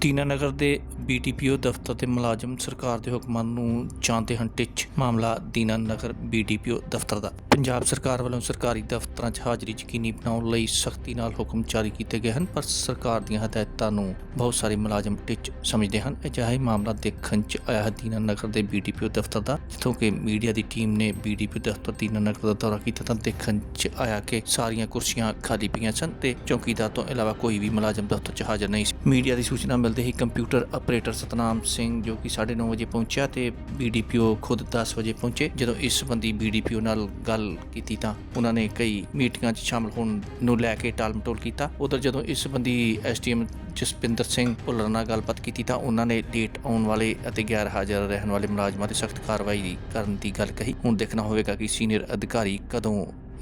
ਦੀਨਾਨਗਰ ਦੇ ਬੀਡੀਪੀਓ ਦਫ਼ਤਰ ਦੇ ਮੁਲਾਜ਼ਮ ਸਰਕਾਰ ਦੇ ਹੁਕਮਾਂ ਨੂੰ ਜਾਂਦੇ ਹਨ ਟਿੱਚ ਮਾਮਲਾ ਦੀਨਾਨਗਰ ਬੀਡੀਪੀਓ ਦਫ਼ਤਰ ਦਾ। ਪੰਜਾਬ ਸਰਕਾਰ ਵੱਲੋਂ ਸਰਕਾਰੀ ਦਫ਼ਤਰਾਂ 'ਚ ਹਾਜ਼ਰੀ ਯਕੀਨੀ ਬਣਾਉਣ ਲਈ ਸਖਤੀ ਨਾਲ ਹੁਕਮ ਜਾਰੀ ਕੀਤੇ ਗਏ ਹਨ, ਪਰ ਸਰਕਾਰ ਦੀਆਂ ਹਦਾਇਤਾਂ ਨੂੰ ਬਹੁਤ ਸਾਰੇ ਮੁਲਾਜ਼ਮ ਟਿੱਚ ਸਮਝਦੇ ਹਨ। ਅਜਿਹਾ ਹੀ ਮਾਮਲਾ ਦੇਖਣ 'ਚ ਆਇਆ ਹੈ ਦੀਨਾਨਗਰ ਦੇ ਬੀਡੀਪੀਓ ਦਫ਼ਤਰ ਦਾ, ਜਿੱਥੋਂ ਕਿ ਮੀਡੀਆ ਦੀ ਟੀਮ ਨੇ ਬੀਡੀਪੀਓ ਦਫ਼ਤਰ ਦੀਨਾਨਗਰ ਦਾ ਦੌਰਾ ਕੀਤਾ ਤਾਂ ਦੇਖਣ 'ਚ ਆਇਆ ਕਿ ਸਾਰੀਆਂ ਕੁਰਸੀਆਂ ਖਾਲੀ ਪਈਆਂ ਸਨ ਤੇ ਚੌਕੀਦਾਰ ਤੋਂ ਇਲਾਵਾ ਕੋਈ ਵੀ ਮੁਲਾਜ਼ਮ ਦਫ਼ਤਰ 'ਚ ਹਾਜ਼ਰ ਨਹੀਂ ਸੀ। ਮੀਡੀਆ ਦੀ ਸੂਚਨਾ ਮਿਲਦੇ ਹੀ ਕੰਪਿਊਟਰ ਆਪਰੇਟਰ ਸਤਨਾਮ ਸਿੰਘ ਜੋ ਕਿ 9:30 ਵਜੇ ਪਹੁੰਚਿਆ ਤੇ ਬੀਡੀਪੀਓ ਖੁਦ 10 ਵਜੇ ਪਹੁੰਚੇ। ਜਦੋਂ ਇਸ ਸੰਬੰਧੀ ਬੀਡੀਪੀਓ ਨਾਲ ਗੱਲ ਕੀਤੀ ਤਾਂ ਉਹਨਾਂ ਨੇ ਕਈ ਮੀਟਿੰਗਾਂ 'ਚ ਸ਼ਾਮਲ ਹੋਣ ਨੂੰ ਲੈ ਕੇ ਟਾਲਮਟੋਲ ਕੀਤਾ। ਉਧਰ ਜਦੋਂ ਇਸ ਸੰਬੰਧੀ ਐਸਟੀਐਮ ਜਸਪਿੰਦਰ ਸਿੰਘ ਭੁੱਲਰ ਨਾਲ ਗੱਲਬਾਤ ਕੀਤੀ ਤਾਂ ਉਹਨਾਂ ਨੇ ਲੇਟ ਆਉਣ ਵਾਲੇ ਅਤੇ ਗੈਰ ਹਾਜ਼ਰ ਰਹਿਣ ਵਾਲੇ ਮੁਲਾਜ਼ਮਾਂ ਤੇ ਸਖਤ ਕਾਰਵਾਈ ਕਰਨ ਦੀ ਗੱਲ ਕਹੀ। ਹੁਣ ਦੇਖਣਾ ਹੋਵੇਗਾ ਕਿ ਸੀਨੀਅਰ ਅਧਿਕਾਰੀ ਕਦੋਂ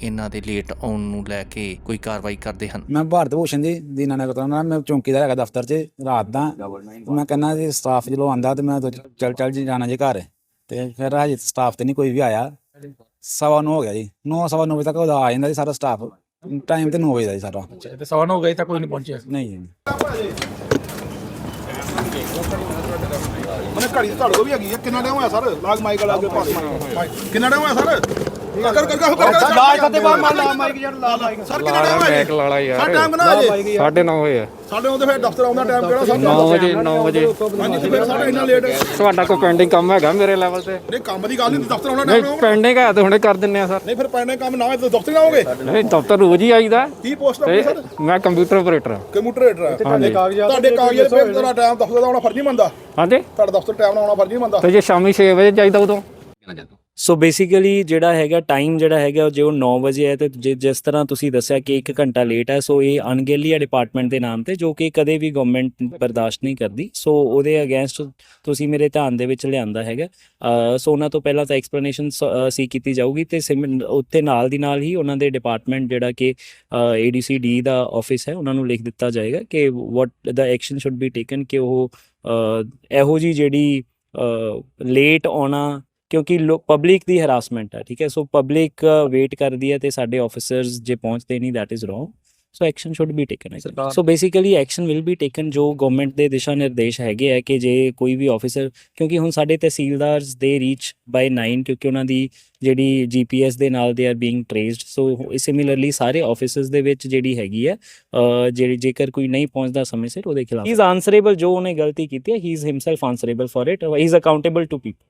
ਇਹਨਾਂ ਦੇ ਲੇਟ ਆਉਣ ਨੂੰ ਲੈ ਕੇ ਕੋਈ ਕਾਰਵਾਈ ਕਰਦੇ ਹਨ। ਮੈਂ ਭਾਰਤ ਭੂਸ਼ਣ ਜੀ ਦੀਨਾਨਗਰ ਤੋਂ ਆਉਣਾ ਮੈਂ ਚੌਂਕੀਦਾਰ ਹੈਗਾ ਦਫ਼ਤਰ 'ਚ ਰਾਤ ਦਾ। ਮੈਂ ਕਹਿੰਦਾ ਜੀ ਸਟਾਫ ਜਦੋਂ ਆਂਦਾ ਤੇ ਮੈਂ ਚੱਲ ਚੱਲ ਜੀ ਜਾਣਾ ਜੀ ਘਰ। ਤੇ ਫਿਰ ਹਜੇ ਸਟਾਫ ਤੇ ਨਹੀਂ ਕੋਈ ਵੀ ਆਇਆ। ਸਵਾ ਨੌ ਹੋ ਗਿਆ ਜੀ। ਨੌ ਸਵਾ ਨੌ ਵਜੇ ਤੱਕ ਉਹਦਾ ਆ ਜਾਂਦਾ ਜੀ ਸਾਰਾ ਸਟਾਫ ਟਾਈਮ ਤੇ 9 ਵਜੇ ਦਾ ਜੀ ਸਾਰਾ ਤੇ ਸਵਾ ਨੌ ਹੋ ਗਏ ਤਾਂ ਕੋਈ ਨਹੀਂ ਪਹੁੰਚਿਆ? ਨਹੀਂ ਜੀ। ਉਹਨੇ ਘੜੀ ਤੁਹਾਡੇ ਕੋਲ ਵੀ ਹੈਗੀ ਆ। ਕਿੰਨਾ ਟਾਈਮ ਹੋਇਆ ਸਰ? ਲਾਗ ਮਾਈਕ ਵਾਲਾ ਅੱਗੇ ਪਾਸ ਕਿੰਨਾ ਟਾਈਮ ਹੋਇਆ ਸਰ? ਕਰ ਕਰ ਕਰ ਕਰ ਲਾਜ ਫਤੇ ਬਾਅਦ ਮੰਨ ਲਾ ਮਾਈਕ ਯਾਰ ਲਾ ਲਾ ਸਰ ਕਿੰਨਾ ਟਾਈਮ ਹੋਇਆ ਮੈਕ ਲਾਲਾ ਯਾਰ। ਸਰ ਟਾਈਮ ਕਿੰਨਾ ਅਜੇ ਸਾਢੇ ਨੌ ਹੋਏ ਆ। ਸਾਡੇ ਉਹਦੇ ਫਿਰ ਦਫ਼ਤਰ ਆਉਂਦਾ ਟਾਈਮ ਕਿਹੜਾ? ਸਰ 9 ਵਜੇ 9 ਵਜੇ। ਹਾਂਜੀ ਤੇ ਫਿਰ ਸਾਡਾ ਇੰਨਾ ਲੇਟ ਤੁਹਾਡਾ ਕੋਈ ਪੈਂਡਿੰਗ ਕੰਮ ਹੈਗਾ ਮੇਰੇ ਲੈਵਲ ਤੇ? ਨਹੀਂ ਕੰਮ ਦੀ ਗੱਲ ਨਹੀਂ ਦਫ਼ਤਰ ਆਉਣਾ ਨਹੀਂ ਟਾਈਮ ਪੈਂਡਿੰਗ ਹੈ ਤਾਂ ਹੁਣੇ ਕਰ ਦਿੰਨੇ ਆ ਸਰ। ਨਹੀਂ ਫਿਰ ਪੈਣੇ ਕੰਮ ਨਾ ਹੋਏ ਤਾਂ ਦਫ਼ਤਰ ਆਓਗੇ? ਨਹੀਂ ਦਫ਼ਤਰ ਰੋਜ਼ ਹੀ ਆਈਦਾ। ਕੀ ਪੋਸਟ ਤੇ ਆਪਣੀ ਸਰ? ਮੈਂ ਕੰਪਿਊਟਰ ਆਪਰੇਟਰ ਹਾਂ ਕੰਪਿਊਟਰ ਰੇਟਰ ਹੈ ਹਾਂਜੀ। ਤੁਹਾਡੇ ਕਾਗਜ਼ਾਂ ਤੇ ਤੁਹਾਡਾ ਟਾਈਮ ਦਫ਼ਤਰ ਦਾ ਆਉਣਾ ਫਰਜ਼ ਨਹੀਂ ਮੰਨਦਾ। ਹਾਂਜੀ। ਤੁਹਾਡਾ ਦਫ਼ਤਰ ਟਾਈਮ ਨਾਲ ਆਉਣਾ ਫਰਜ਼ ਨਹੀਂ ਮੰਨਦਾ। ਤੇ ਜੇ ਸ਼ਾਮੀ 6 ਵਜੇ ਚਾਹੀਦਾ ਉਦੋਂ? ਸੋ ਬੇਸਿਕਲੀ ਜਿਹੜਾ ਹੈਗਾ ਟਾਈਮ ਜਿਹੜਾ ਹੈਗਾ ਜੇ ਉਹ 9 ਵਜੇ ਹੈ ਤੇ ਜਿ- ਜਿਸ ਤਰ੍ਹਾਂ ਤੁਸੀਂ ਦੱਸਿਆ ਕਿ 1 ਘੰਟਾ ਲੇਟ ਹੈ ਸੋ ਇਹ ਅਣਗਹਿਲੀ ਡਿਪਾਰਟਮੈਂਟ ਦੇ ਨਾਮ ਤੇ ਜੋ ਕਿ ਕਦੇ ਵੀ ਗਵਰਨਮੈਂਟ ਬਰਦਾਸ਼ਤ ਨਹੀਂ ਕਰਦੀ। ਸੋ ਉਹਦੇ ਅਗੇਂਸਟ ਤੁਸੀਂ ਮੇਰੇ ਧਿਆਨ ਦੇ ਵਿੱਚ ਲਿਆਂਦਾ ਹੈਗਾ। ਸੋ ਉਹਨਾਂ ਤੋਂ ਪਹਿਲਾਂ ਤਾਂ ਐਕਸਪਲੇਨੇਸ਼ਨ ਸੀ ਕੀਤੀ ਜਾਊਗੀ ਤੇ ਸਿਮ- ਉੱਤੇ ਨਾਲ ਦੀ ਨਾਲ ਹੀ ਉਹਨਾਂ ਦੇ ਡਿਪਾਰਟਮੈਂਟ ਜਿਹੜਾ ਕਿ ਏਡੀਸੀਡੀ ਦਾ ਆਫਿਸ ਹੈ, ਉਹਨਾਂ ਨੂੰ ਲਿਖ ਦਿੱਤਾ ਜਾਏਗਾ ਕਿ what the action should be taken ਕਿ ਉਹ ਇਹੋ ਜੀ ਜਿਹੜੀ ਲੇਟ ਆਉਣਾ ਕਿਉਂਕਿ ਪਬਲਿਕ ਦੀ ਹਰਾਸਮੈਂਟ ਹੈ ਠੀਕ ਹੈ? ਸੋ ਪਬਲਿਕ ਵੇਟ ਕਰਦੀ ਹੈ ਤੇ ਸਾਡੇ ਆਫੀਸਰਸ ਜੇ ਪਹੁੰਚਦੇ ਨਹੀਂ that is wrong so action should be taken so basically action will be taken ਜੋ ਗਵਰਨਮੈਂਟ ਦੇ ਦਿਸ਼ਾ ਨਿਰਦੇਸ਼ ਹੈਗੇ ਹੈ ਕਿ ਜੇ ਕੋਈ ਵੀ ਆਫੀਸਰ ਕਿਉਂਕਿ ਹੁਣ ਸਾਡੇ ਤਹਿਸੀਲਦਾਰਸ ਦੇ ਰੀਚ ਬਾਈ 9 ਕਿਉਂਕਿ ਉਹਨਾਂ ਦੀ ਜਿਹੜੀ ਜੀਪੀਐਸ ਦੇ ਨਾਲ ਦੇ are being traced so similarly ਸਾਰੇ ਆਫਿਸਰਸ ਦੇ ਵਿੱਚ ਜਿਹੜੀ ਹੈਗੀ ਹੈ ਜਿਹੜੀ ਜੇਕਰ ਕੋਈ ਨਹੀਂ ਪਹੁੰਚਦਾ ਸਮੇਂ ਸਿਰ ਉਹਦੇ ਖਿਲਾਫ। ਹੀ ਇਜ਼ ਆਨਸਰੇਬਲ ਜੋ ਉਹਨੇ ਗਲਤੀ ਕੀਤੀ ਹੈ he is himself answerable for it he is accountable to people